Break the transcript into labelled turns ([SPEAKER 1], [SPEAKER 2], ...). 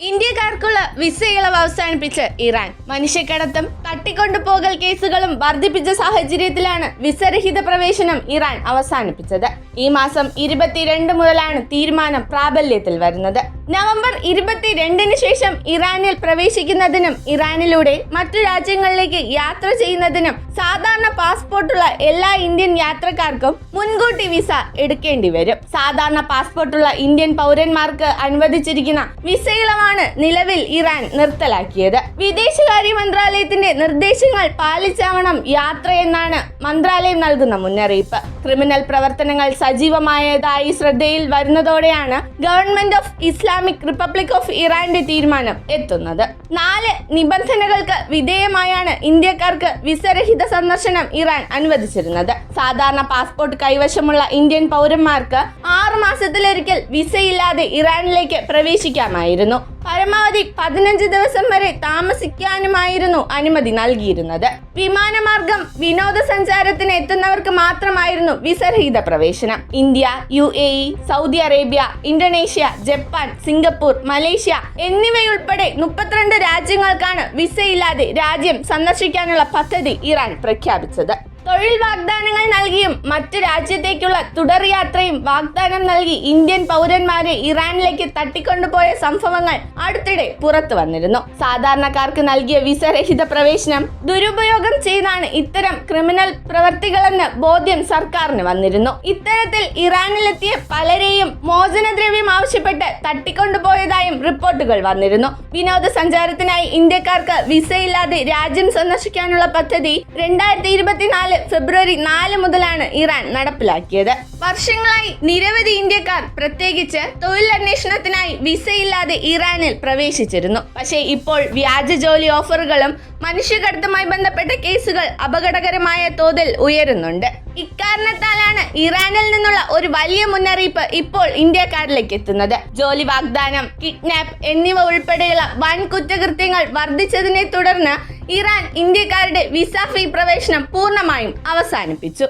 [SPEAKER 1] ഇന്ത്യക്കാർക്കുള്ള visa ഇളവ് അവസാനിപ്പിച്ച് Iran മനുഷ്യക്കടത്തും തട്ടിക്കൊണ്ടുപോകൽ കേസുകളും വർദ്ധിപ്പിച്ച സാഹചര്യത്തിലാണ് വിസരഹിത പ്രവേശനം ഇറാൻ അവസാനിപ്പിച്ചത്. ഈ മാസം ഇരുപത്തിരണ്ട് മുതലാണ് തീരുമാനം പ്രാബല്യത്തിൽ വരുന്നത്. നവംബർ ഇരുപത്തിരണ്ടിന് ശേഷം ഇറാനിൽ പ്രവേശിക്കുന്നതിനും ഇറാനിലൂടെ മറ്റു രാജ്യങ്ങളിലേക്ക് യാത്ര ചെയ്യുന്നതിനും സാധാരണ പാസ്പോർട്ടുള്ള എല്ലാ ഇന്ത്യൻ യാത്രക്കാർക്കും മുൻകൂട്ടി വിസ എടുക്കേണ്ടി വരും. സാധാരണ പാസ്പോർട്ടുള്ള ഇന്ത്യൻ പൗരന്മാർക്ക് അനുവദിച്ചിരിക്കുന്ന വിസ ഇളവാണ് നിലവിൽ ഇറാൻ നിർത്തലാക്കിയത്. വിദേശകാര്യ മന്ത്രാലയത്തിന്റെ നിർദ്ദേശങ്ങൾ പാലിച്ചാവണം യാത്രയെന്നാണ് മന്ത്രാലയം നൽകുന്ന മുന്നറിയിപ്പ്. ക്രിമിനൽ പ്രവർത്തനങ്ങൾ സജീവമായതായി ശ്രദ്ധയിൽ വരുന്നതോടെയാണ് government of Islamic republic of ഇറാന്റെ തീരുമാനം എത്തുന്നത്. നാല് നിബന്ധനകൾക്ക് വിധേയമായാണ് ഇന്ത്യക്കാർക്ക് വിസരഹിത സന്ദർശനം ഇറാൻ അനുവദിച്ചിരുന്നത്. സാധാരണ പാസ്പോർട്ട് കൈവശമുള്ള ഇന്ത്യൻ പൗരന്മാർക്ക് ആറു മാസത്തിലൊരിക്കൽ വിസയില്ലാതെ ഇറാനിലേക്ക് പ്രവേശിക്കാമായിരുന്നു. പരമാവധി പതിനഞ്ച് ദിവസം വരെ താമസിക്കാനുമായിരുന്നു അനുമതി നൽകിയിരുന്നത്. വിമാനമാർഗം വിനോദസഞ്ചാരത്തിന് എത്തുന്നവർക്ക് മാത്രമായിരുന്നു വിസരഹിത പ്രവേശനം. India U A E Saudi Arabia Indonesia Japan Singapore Malaysia എന്നിവയുൾപ്പെടെ മുപ്പത്തിരണ്ട് രാജ്യങ്ങൾക്കാണ് വിസയില്ലാതെ രാജ്യം സന്ദർശിക്കാനുള്ള പദ്ധതി ഇറാൻ പ്രഖ്യാപിച്ചത്. തൊഴിൽ വാഗ്ദാനങ്ങൾ നൽകിയും മറ്റു രാജ്യത്തേക്കുള്ള തുടർ യാത്രയും വാഗ്ദാനം നൽകി ഇന്ത്യൻ പൗരന്മാരെ ഇറാനിലേക്ക് തട്ടിക്കൊണ്ടുപോയ സംഭവങ്ങൾ അടുത്തിടെ പുറത്തു വന്നിരുന്നു. സാധാരണക്കാർക്ക് നൽകിയ വിസരഹിത പ്രവേശനം ദുരുപയോഗം ചെയ്താണ് ഇത്തരം ക്രിമിനൽ പ്രവർത്തികളെന്ന് ബോധ്യം സർക്കാരിന് വന്നിരുന്നു. ഇത്തരത്തിൽ ഇറാനിലെത്തിയ പലരെയും മോചനദ്രവ്യം ആവശ്യപ്പെട്ട് തട്ടിക്കൊണ്ടുപോയതായും റിപ്പോർട്ടുകൾ വന്നിരുന്നു. വിനോദസഞ്ചാരത്തിനായി ഇന്ത്യക്കാർക്ക് വിസയില്ലാതെ രാജ്യം സന്ദർശിക്കാനുള്ള പദ്ധതി രണ്ടായിരത്തി ഇരുപത്തിനാല് ഫെബ്രുവരി നാല് മുതലാണ് ഇറാൻ നടപ്പിലാക്കിയത്. വർഷങ്ങളായി നിരവധി ഇന്ത്യക്കാർ പ്രത്യേകിച്ച് തൊഴിലന്വേഷണത്തിനായി വിസയില്ലാതെ ഇറാനിൽ പ്രവേശിച്ചിരുന്നു. പക്ഷേ ഇപ്പോൾ വ്യാജ ജോലി ഓഫറുകളും മനുഷ്യകടത്തുമായി ബന്ധപ്പെട്ട കേസുകൾ അപകടകരമായ തോതിൽ ഉയരുന്നുണ്ട്. ഇക്കാരണത്താലാണ് ഇറാനിൽ നിന്നുള്ള ഒരു വലിയ മുന്നറിയിപ്പ് ഇപ്പോൾ ഇന്ത്യക്കാരിലേക്ക് എത്തുന്നത്. ജോലി വാഗ്ദാനം കിഡ്നാപ്പ് എന്നിവ ഉൾപ്പെടെയുള്ള വൻ കുറ്റകൃത്യങ്ങൾ വർദ്ധിച്ചതിനെ തുടർന്ന് ഇറാൻ ഇന്ത്യക്കാരുടെ വിസ ഫ്രീ പ്രവേശനം പൂർണമായും അവസാനിപ്പിച്ചു.